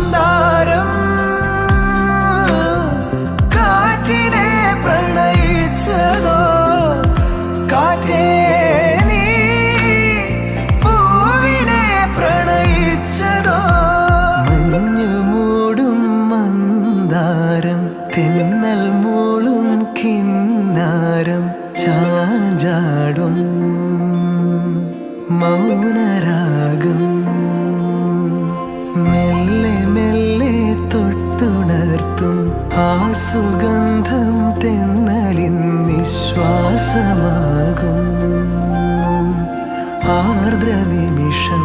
മന്ദാരം പ്രണയിച്ചതോ? പ്രണയിച്ചതോ? മഞ്ഞു മൂടും മന്ദാരം തിന്നൽ മൂളും കിന്നാരം മൗനരാഗം സുഗന്ധം തെന്നലിൻ നിശ്വാസമാകും. ആർദ്ര നിമിഷം